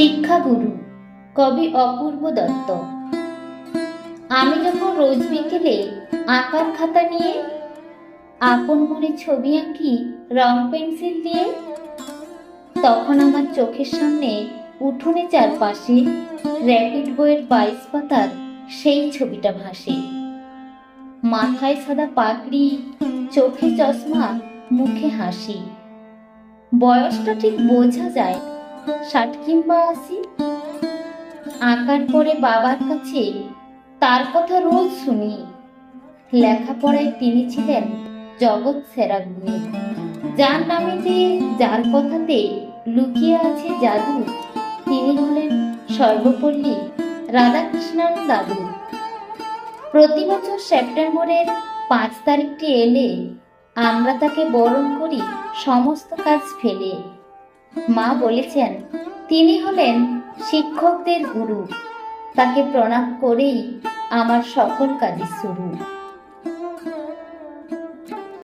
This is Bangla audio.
শিক্ষাগুরু, কবি অপূর্ব দত্ত। আমি যখন রোজ বিকেলে আঁকার খাতা নিয়ে আপন মনে ছবি আঁকি, রং পেন্সিল দিয়ে, তখন আমার চোখের সামনে উঠোনে চারপাশে র্যাপিড বইয়ের বাইশ পাতার সেই ছবিটা ভাসে। মাথায় সাদা পাগড়ি, চোখে চশমা, মুখে হাসি। বয়সটা ঠিক বোঝা যায় ষাট কিংবা আশি? আঁকার পরে বাবার কাছে তার কথা রোজ শুনি। লেখাপড়ায় তিনি ছিলেন জগৎ সেরা গুণী যার নামেতে যার কথাতে লুকিয়ে আছে জাদু, তিনি হলেন সর্বপল্লী রাধাকৃষ্ণন দাদু। প্রতি বছর সেপ্টেম্বরের পাঁচ তারিখটি এলে আমরা তাকে বরণ করি সমস্ত কাজ ফেলে। মা বলেছেন তিনি হলেন শিক্ষকদের গুরু। তাকে প্রণাম করেই আমার সকল কাজে শুরু।